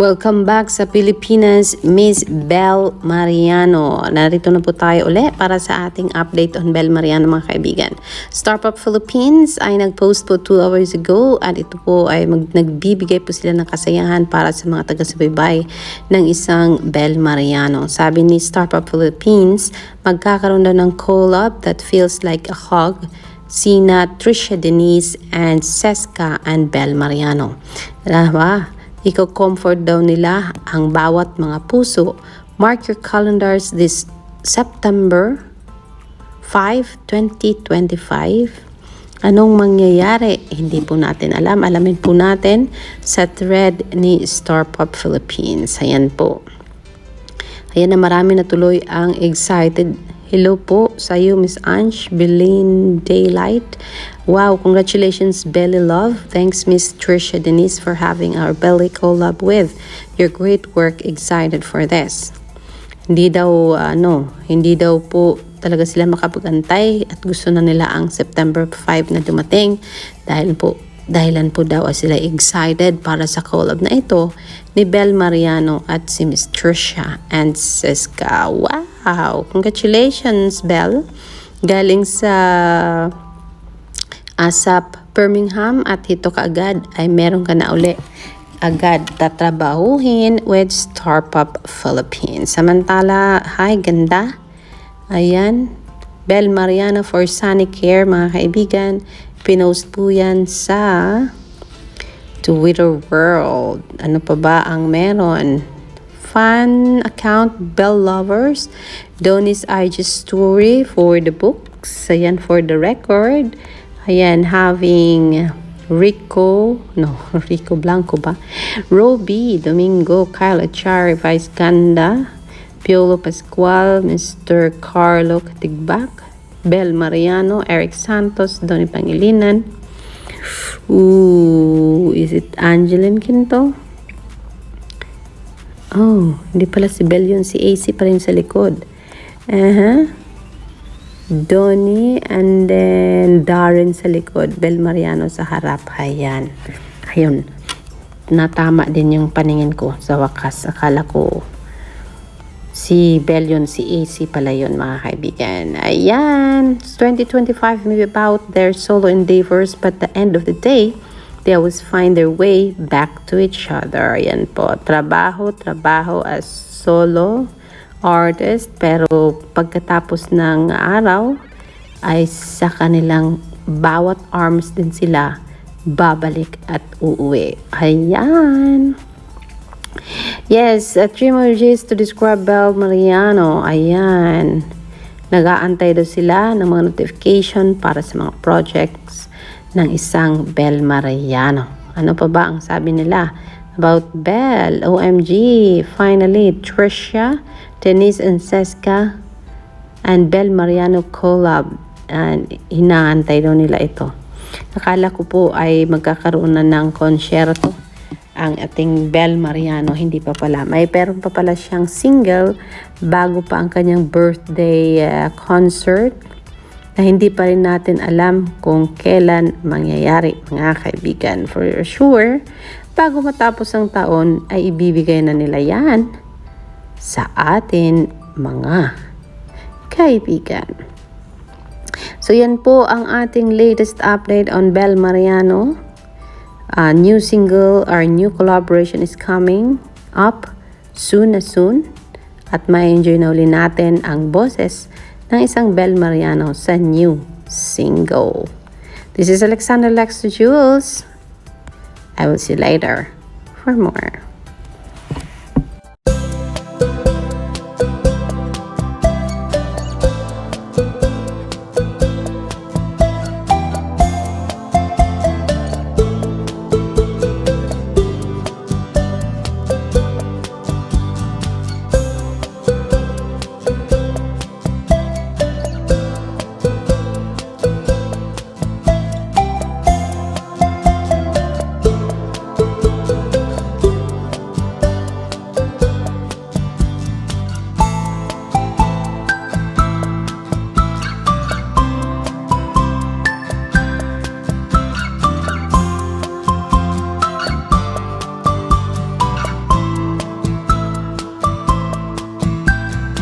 Welcome back sa Pilipinas, Miss Bel Mariano. Narito na po tayo uli para sa ating update on Bel Mariano mga kaibigan. Startup Philippines ay nag-post po 2 hours ago at ito po ay mag nagbibigay po sila ng kasayahan para sa mga taga-subaybay ng isang Bel Mariano. Sabi ni Startup Philippines, magkakaroon daw ng collab that feels like a hug sina Trisha Denise and Seska and Bel Mariano. Diba? Iko-comfort daw nila ang bawat mga puso. Mark your calendars this September 5, 2025. Anong mangyayari? Hindi po natin alam. Alamin po natin sa thread ni Starpop Philippines. Ayan po. Ayan na marami na tuloy ang excited. Hello po sa iyo, Miss Ange, Belen Daylight. Wow, congratulations, Belly Love. Thanks, Miss Trisha Denise, for having our Belly collab with. Your great work, excited for this. Hindi daw, ano, hindi daw po talaga sila makapag-antay at gusto na nila ang September 5 na dumating dahil po dahilan po daw ay sila excited para sa collab na ito ni Bel Mariano at si Miss Trisha and Siska. Wow! Congratulations, Bel! Galing sa ASAP Birmingham at hito kaagad ay meron ka na uli agad tatrabahuhin with Startup Philippines. Samantala, hi ganda. Ayan, Bel Mariano for Sunny Care mga kaibigan. Pinost po yan sa Twitter World. Ano pa ba ang meron? Fan account Bell Lovers. Donis IG story for the books. Ayan for the record. Ayan, having Rico, no, Rico Blanco ba? Roby, Domingo, Kyle Achari, Vice Ganda, Piolo Pascual, Mr. Carlo Katigbak, Bel Mariano, Eric Santos, Donny Pangilinan. Ooh, is it Angeline Quinto? Oh, hindi pala si Bel yun. Si AC pa rin sa likod. Uh-huh. Donnie and then Darren sa likod. Bel Mariano sa harap. Ayan. Ayun. Natama din yung paningin ko sa wakas. Akala ko si Bel yun, si AC pala yun mga kaibigan. Ayan. 2025 maybe about their solo endeavors but the end of the day, they always find their way back to each other. Ayan po. Trabaho, trabaho as solo artist pero pagkatapos ng araw ay sa kanilang bawat arms din sila babalik at uuwi. Ayan. Yes, uh, three emojis to describe Bel Mariano. Ayan. Nag-aantay daw sila ng mga notification para sa mga projects ng isang Bel Mariano. Ano pa ba ang sabi nila about Bel? OMG, finally, Trisha, Denise and Seska, and Bel Mariano collab. And hinaantay daw nila ito. Akala ko po ay magkakaroon na ng konsyerto ang ating Bel Mariano. Hindi pa pala. May pero pa pala siyang single bago pa ang kanyang birthday uh, concert na hindi pa rin natin alam kung kailan mangyayari mga kaibigan. For sure, bago matapos ang taon ay ibibigay na nila yan sa atin mga kaibigan. So yan po ang ating latest update on Bel Mariano. A new single or new collaboration is coming up soon na soon. At may enjoy na uli natin ang boses ng isang Bel Mariano sa new single. This is Alexander Lex Jules. I will see you later for more.